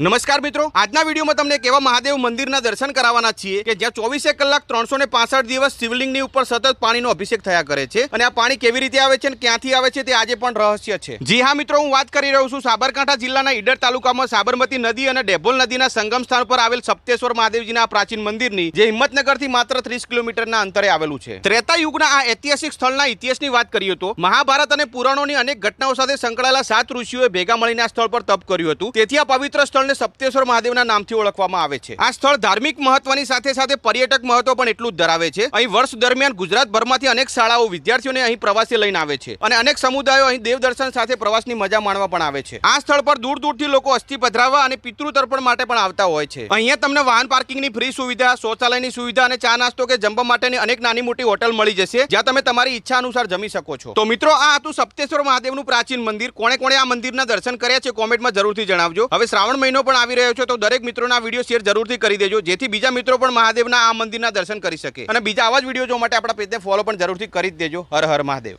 નમસ્કાર મિત્રો. આજના વિડીયોમાં તમને એક એવા મહાદેવ મંદિરના દર્શન કરાવવાના છીએ કે જ્યાં ચોવીસે કલાક ત્રણસો ને પાસઠ દિવસ શિવલિંગની ઉપર સતત પાણીનો અભિષેક થયા કરે છે અને આ પાણી કેવી રીતે આવે છે અને ક્યાંથી આવે છે તે આજે પણ રહસ્ય છે. જી હા મિત્રો, હું વાત કરી રહ્યો છું સાબરકાંઠા જિલ્લાના ઈડર તાલુકામાં સાબરમતી નદી અને ડેભોલ નદીના સંગમ સ્થાન પર આવેલ સપ્તેશ્વર મહાદેવજીના પ્રાચીન મંદિરની જે હિંમતનગરથી માત્ર ત્રીસ કિલોમીટરના અંતરે આવેલું છે. ત્રેતા યુગના આ ઐતિહાસિક સ્થળના ઇતિહાસની વાત કરીએ તો મહાભારત અને પુરાણોની અનેક ઘટનાઓ સાથે સંકળાયેલા સાત ઋષિઓએ ભેગા મળીને આ સ્થળ પર તપ કર્યું હતું. તેથી આ પવિત્ર સ્થળને સપ્તેશ્વર મહાદેવના નામથી ઓળખવામાં આવે છે. આ સ્થળ ધાર્મિક મહત્વની સાથે સાથે પર્યટક મહત્વ પણ એટલું જ ધરાવે છે. અહીં વર્ષ દરમિયાન ગુજરાતભરમાંથી અનેક શાળાઓ વિદ્યાર્થીઓને અહીં પ્રવાસી લઈને આવે છે અને અનેક સમુદાયો અહીં દેવદર્શન સાથે પ્રવાસની મજા માણવા પણ આવે છે. આ સ્થળ પર દૂર દૂરથી લોકો અસ્થિ પધરાવવા અને પિતૃ તર્પણ માટે પણ આવતા હોય છે. અહીંયા તમને વાહન પાર્કિંગની ફ્રી સુવિધા, શૌચાલયની સુવિધા અને ચા નાસ્તો કે જમવા માટેની અનેક નાની મોટી હોટલ મળી જશે, જ્યાં તમે તમારી ઈચ્છા અનુસાર જમી શકો છો. તો મિત્રો, આ હતું સપ્તેશ્વર મહાદેવનું પ્રાચીન મંદિર. કોણે કોણે આ મંદિરના દર્શન કર્યા છે કોમેન્ટમાં જરૂરથી જણાવજો. હવે શ્રાવણ મહિનો પણ આવી રહ્યો છે, તો દરેક મિત્રોના વીડિયો શેર જરૂરથી કરી દેજો, જેથી બીજા મિત્રો પણ મહાદેવના આ મંદિરના દર્શન કરી શકે. અને બીજા આવા જ વીડિયો જોવા માટે આપણા પેજને ફોલો પણ જરૂરથી કરી જ દેજો. હર હર મહાદેવ.